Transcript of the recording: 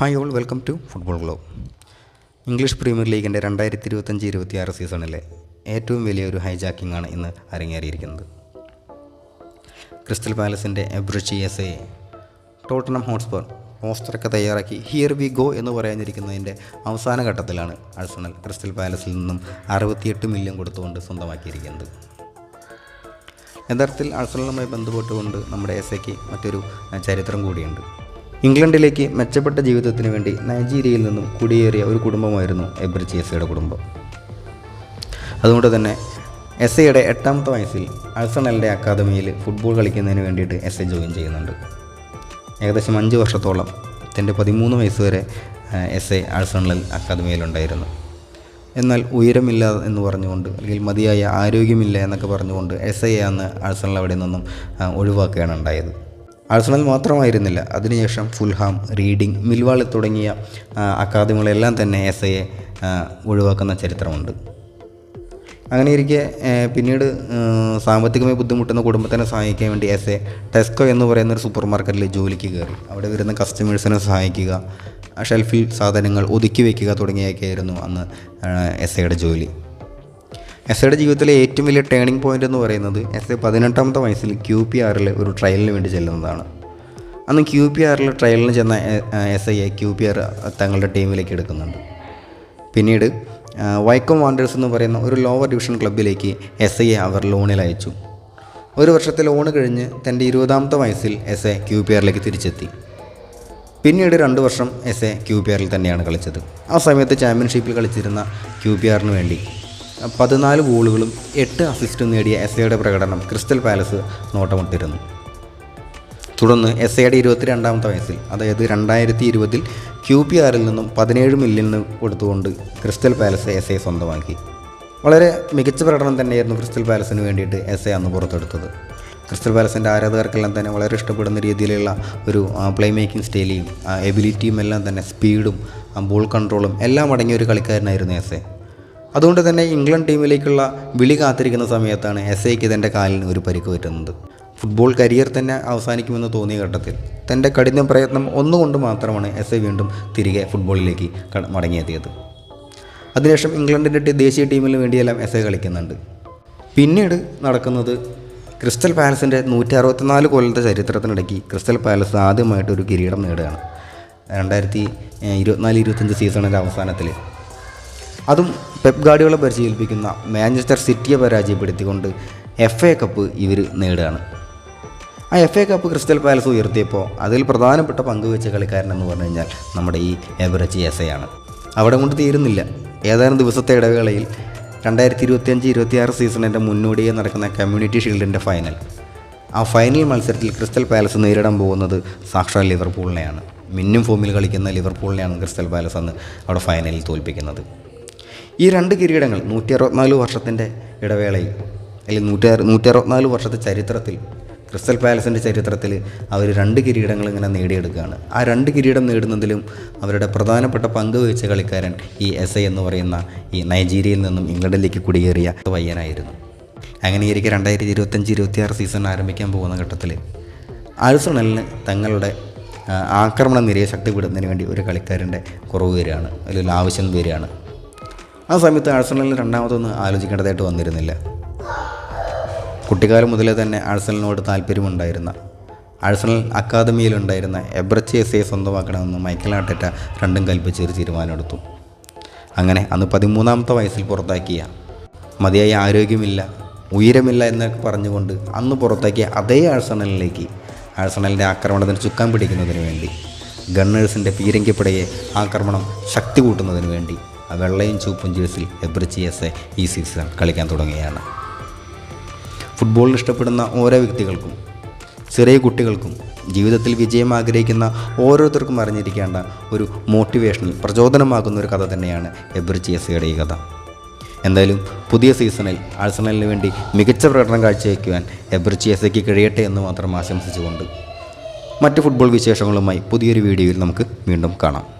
Hi all welcome to Football Globe English Premier ലീഗിന്റെ രണ്ടായിരത്തി ഇരുപത്തഞ്ച് ഇരുപത്തിയാറ് സീസണിലെ ഏറ്റവും വലിയൊരു ഹൈജാക്കിംഗ് ആണ് ഇന്ന് അരങ്ങേറിയിരിക്കുന്നത്. ക്രിസ്റ്റൽ പാലസിന്റെ Eberechi S A Tottenham Hotspur പോസ്റ്ററൊക്കെ തയ്യാറാക്കി ഹിയർ വി ഗോ എന്ന് പറയാനിരിക്കുന്നതിന്റെ അവസാന ഘട്ടത്തിലാണ് അഴ്സണൽ ക്രിസ്റ്റൽ പാലസിൽ നിന്നും അറുപത്തിയെട്ട് മില്യൺ കൊടുത്തുകൊണ്ട് സ്വന്തമാക്കിയിരിക്കുന്നത്. യഥാർത്ഥത്തിൽ അഴ്സണലുമായി ബന്ധപ്പെട്ടുകൊണ്ട് നമ്മുടെ എസ് എക്ക് മറ്റൊരു ചരിത്രം കൂടിയുണ്ട്. ഇംഗ്ലണ്ടിലേക്ക് മെച്ചപ്പെട്ട ജീവിതത്തിന് വേണ്ടി നൈജീരിയയിൽ നിന്നും കുടിയേറിയ ഒരു കുടുംബമായിരുന്നു എബ്രിചിയസയുടെ കുടുംബം. അതുകൊണ്ട് തന്നെ എസ് എയുടെ എട്ടാമത്തെ വയസ്സിൽ അഴ്സണലിന്റെ അക്കാദമിയിൽ ഫുട്ബോൾ കളിക്കുന്നതിന് വേണ്ടിയിട്ട് എസ് എ ജോയിൻ ചെയ്യുന്നുണ്ട്. ഏകദേശം അഞ്ച് വർഷത്തോളം തന്റെ പതിമൂന്ന് വയസ്സ് വരെ എസ് എ അൾസണൽ അക്കാദമിയിലുണ്ടായിരുന്നു എന്നാൽ ഉയരമില്ല എന്ന് പറഞ്ഞുകൊണ്ട് അല്ലെങ്കിൽ മതിയായ ആരോഗ്യമില്ല എന്നൊക്കെ പറഞ്ഞുകൊണ്ട് എസ് ഐ അന്ന് അൾസണൽ അവിടെ നിന്നും ഒഴിവാക്കുകയാണ് ഉണ്ടായത്. അഴ്സണൽ മാത്രമായിരുന്നില്ല. അതിനുശേഷം ഫുൽഹാം റീഡിംഗ് മിൽവാൾ തുടങ്ങിയ അക്കാദമികളെല്ലാം തന്നെ എസ് ഐയെ ഒഴിവാക്കുന്ന ചരിത്രമുണ്ട്. അങ്ങനെ ഇരിക്കെ പിന്നീട് സാമ്പത്തികമായി ബുദ്ധിമുട്ടുന്ന കുടുംബത്തിനെ സഹായിക്കാൻ വേണ്ടി എസ് എ ടെസ്കോ എന്ന് പറയുന്ന ഒരു സൂപ്പർ മാർക്കറ്റിൽ ജോലിക്ക് കയറി. അവിടെ വരുന്ന കസ്റ്റമേഴ്സിനെ സഹായിക്കുക ഷെൽഫിൽ സാധനങ്ങൾ ഒതുക്കി വയ്ക്കുക തുടങ്ങിയൊക്കെയായിരുന്നു അന്ന് എസ് എയുടെ ജോലി. എസ് എയുടെ ജീവിതത്തിലെ ഏറ്റവും വലിയ ടേണിംഗ് പോയിന്റ് എന്ന് പറയുന്നത് എസ് എ പതിനെട്ടാമത്തെ വയസ്സിൽ ക്യു പി ആറിൽ ഒരു ട്രയലിന് വേണ്ടി ചെല്ലുന്നതാണ്. അന്ന് ക്യു പി ആറിൽ ട്രയലിന് ചെന്ന എസ് ഐയെ ക്യു പി ആർ തങ്ങളുടെ ടീമിലേക്ക് എടുക്കുന്നുണ്ട്. പിന്നീട് വൈക്കം വാണ്ടേഴ്സ് എന്ന് പറയുന്ന ഒരു ലോവർ ഡിവിഷൻ ക്ലബിലേക്ക് എസ് ഐയെ അവർ ലോണിൽ അയച്ചു. ഒരു വർഷത്തെ ലോണ് കഴിഞ്ഞ് തന്റെ ഇരുപതാമത്തെ വയസ്സിൽ എസ് എ ക്യു പി ആറിലേക്ക് തിരിച്ചെത്തി. പിന്നീട് രണ്ട് വർഷം എസ് എ ക്യു പി ആറിൽ തന്നെയാണ് കളിച്ചത്. ആ സമയത്ത് ചാമ്പ്യൻഷിപ്പിൽ കളിച്ചിരുന്ന ക്യു പി ആറിന് വേണ്ടി പതിനാല് ഗോളുകളും എട്ട് അസിസ്റ്റും നേടിയ എസ് എയുടെ പ്രകടനം ക്രിസ്റ്റൽ പാലസ് നോട്ടമിട്ടിരുന്നു. തുടർന്ന് എസ് എയുടെ ഇരുപത്തിരണ്ടാമത്തെ വയസ്സിൽ അതായത് രണ്ടായിരത്തി ഇരുപതിൽ ക്യു പി ആറിൽ നിന്നും പതിനേഴ് മില്യണിന് കൊടുത്തുകൊണ്ട് ക്രിസ്റ്റൽ പാലസ് എസ് എ സ്വന്തമാക്കി. വളരെ മികച്ച പ്രകടനം തന്നെയായിരുന്നു ക്രിസ്റ്റൽ പാലസിന് വേണ്ടിയിട്ട് എസ് എ അന്ന് പുറത്തെടുത്തത്. ക്രിസ്റ്റൽ പാലസിന്റെ ആരാധകർക്കെല്ലാം തന്നെ വളരെ ഇഷ്ടപ്പെടുന്ന രീതിയിലുള്ള ഒരു പ്ലേ മേക്കിംഗ് സ്റ്റൈലിയും എബിലിറ്റിയും എല്ലാം തന്നെ സ്പീഡും ബോൾ കൺട്രോളും എല്ലാം അടങ്ങിയ ഒരു കളിക്കാരനായിരുന്നു എസ് എ അതുകൊണ്ട് തന്നെ ഇംഗ്ലണ്ട് ടീമിലേക്കുള്ള വിളി കാത്തിരിക്കുന്ന സമയത്താണ് എസ് ഐക്ക് തന്റെ കാലിന് ഒരു പരിക്ക് പറ്റുന്നത്. ഫുട്ബോൾ കരിയർ തന്നെ അവസാനിക്കുമെന്ന് തോന്നിയ ഘട്ടത്തിൽ തന്റെ കഠിന പ്രയത്നം ഒന്നുകൊണ്ട് മാത്രമാണ് എസ് ഐ വീണ്ടും തിരികെ ഫുട്ബോളിലേക്ക് മടങ്ങിയെത്തിയത്. അതിനുശേഷം ഇംഗ്ലണ്ടിന്റെ ദേശീയ ടീമിന് വേണ്ടിയെല്ലാം എസ് ഐ കളിക്കുന്നുണ്ട്. പിന്നീട് നടക്കുന്നത് ക്രിസ്റ്റൽ പാലസിന്റെ നൂറ്റി അറുപത്തിനാല് കൊല്ലത്തെ ചരിത്രത്തിനിടയ്ക്ക് ക്രിസ്റ്റൽ പാലസ് ആദ്യമായിട്ട് ഒരു കിരീടം നേടുകയാണ്. രണ്ടായിരത്തി ഇരുപത്തിനാല് ഇരുപത്തഞ്ച് സീസണിന്റെ അവസാനത്തിൽ. അതും പെപ് ഗാർഡിയോളെ പരിശീലിപ്പിക്കുന്ന മാഞ്ചസ്റ്റർ സിറ്റിയെ പരാജയപ്പെടുത്തിക്കൊണ്ട് എഫ് എ കപ്പ് ഇവർ നേടുകയാണ്. ആ F A cup Crystal Palace ഉയർത്തിയപ്പോൾ അതിൽ പ്രധാനപ്പെട്ട പങ്കുവെച്ച കളിക്കാരൻ എന്ന് പറഞ്ഞു കഴിഞ്ഞാൽ നമ്മുടെ ഈ എബറച്ചി എസ് ആണ്. അവിടെ കൊണ്ട് തീരുന്നില്ല. ഏതാനും ദിവസത്തെ ഇടവേളയിൽ രണ്ടായിരത്തി ഇരുപത്തിയഞ്ച് ഇരുപത്തിയാറ് സീസണിന്റെ മുന്നോടിയെ നടക്കുന്ന കമ്മ്യൂണിറ്റി ഷീൽഡിന്റെ ഫൈനൽ. ആ ഫൈനൽ മത്സരത്തിൽ ക്രിസ്റ്റൽ പാലസ് നേരിടാൻ പോകുന്നത് സാക്ഷാൽ ലിവർപൂളിനെയാണ്. മിന്നും ഫോമിൽ കളിക്കുന്ന ലിവർപൂളിനെയാണ് ക്രിസ്റ്റൽ പാലസ് അന്ന് അവിടെ ഫൈനലിൽ തോൽപ്പിക്കുന്നത്. ഈ രണ്ട് കിരീടങ്ങൾ നൂറ്റി അറുപത്തിനാല് വർഷത്തിന്റെ ഇടവേളയിൽ അല്ലെങ്കിൽ നൂറ്റി നൂറ്റി അറുപത്തിനാല് വർഷത്തെ ചരിത്രത്തിൽ ക്രിസ്റ്റൽ പാലസിന്റെ ചരിത്രത്തിൽ അവർ രണ്ട് കിരീടങ്ങൾ ഇങ്ങനെ നേടിയെടുക്കുകയാണ്. ആ രണ്ട് കിരീടം നേടുന്നതിലും അവരുടെ പ്രധാനപ്പെട്ട പങ്ക് വഹിച്ച കളിക്കാരൻ ഈ എസ് എന്ന് പറയുന്ന ഈ നൈജീരിയയിൽ നിന്നും ഇംഗ്ലണ്ടിലേക്ക് കുടിയേറിയ പയ്യനായിരുന്നു. അങ്ങനെയിരിക്കെ രണ്ടായിരത്തി ഇരുപത്തഞ്ച് ഇരുപത്തിയാറ് സീസൺ ആരംഭിക്കാൻ പോകുന്ന ഘട്ടത്തിൽ ആഴ്സണലിന് തങ്ങളുടെ ആക്രമണ നിരയെ ശക്തിപ്പെടുത്തുന്നതിന് വേണ്ടി ഒരു കളിക്കാരന്റെ കുറവ് വരികയാണ് അല്ലെങ്കിൽ ആവശ്യം വരികയാണ്. ആ സമയത്ത് ആഴ്സണലിന് രണ്ടാമതൊന്നും ആലോചിക്കേണ്ടതായിട്ട് വന്നിരുന്നില്ല. കുട്ടിക്കാലം മുതലേ തന്നെ ആഴ്സണലിനോട് താല്പര്യമുണ്ടായിരുന്ന ആഴ്സണൽ അക്കാദമിയിലുണ്ടായിരുന്ന എബ്രച്ച് എസ് എ സ്വന്തമാക്കണമെന്ന് മൈക്കൽ ആർട്ടറ്റ രണ്ടും കൽപ്പിച്ച് ഒരു തീരുമാനമെടുത്തു. അങ്ങനെ അന്ന് പതിമൂന്നാമത്തെ വയസ്സിൽ പുറത്താക്കിയ മതിയായ ആരോഗ്യമില്ല ഉയരമില്ല എന്നൊക്കെ പറഞ്ഞുകൊണ്ട് അന്ന് പുറത്താക്കിയ അതേ ആഴ്സണലിലേക്ക് ആഴ്സണലിന്റെ ആക്രമണത്തിന് ചുക്കാൻ പിടിക്കുന്നതിന് വേണ്ടി ഗണ്ണേഴ്സിന്റെ പീരങ്കിപ്പടയെ ആക്രമണം ശക്തി കൂട്ടുന്നതിന് വേണ്ടി വെള്ളയും ചുവപ്പും ജേഴ്സിൽ എബ്രിച്ചിയസ് ഈ സീസൺ കളിക്കാൻ തുടങ്ങുകയാണ്. ഫുട്ബോളിൽ ഇഷ്ടപ്പെടുന്ന ഓരോ വ്യക്തികൾക്കും ചെറിയ കുട്ടികൾക്കും ജീവിതത്തിൽ വിജയം ആഗ്രഹിക്കുന്ന ഓരോരുത്തർക്കും അറിഞ്ഞിരിക്കേണ്ട ഒരു മോട്ടിവേഷണൽ പ്രചോദനമാകുന്ന ഒരു കഥ തന്നെയാണ് എബ്രിച്ചിയസയുടെ ഈ കഥ. എന്തായാലും പുതിയ സീസണിൽ ആഴ്സണലിന് വേണ്ടി മികച്ച പ്രകടനം കാഴ്ചവെക്കുവാൻ എബ്രിച്ചിയസയ്ക്ക് കഴിയട്ടെ എന്ന് മാത്രം ആശംസിച്ചുകൊണ്ട് മറ്റ് ഫുട്ബോൾ വിശേഷങ്ങളുമായി പുതിയൊരു വീഡിയോയിൽ നമുക്ക് വീണ്ടും കാണാം.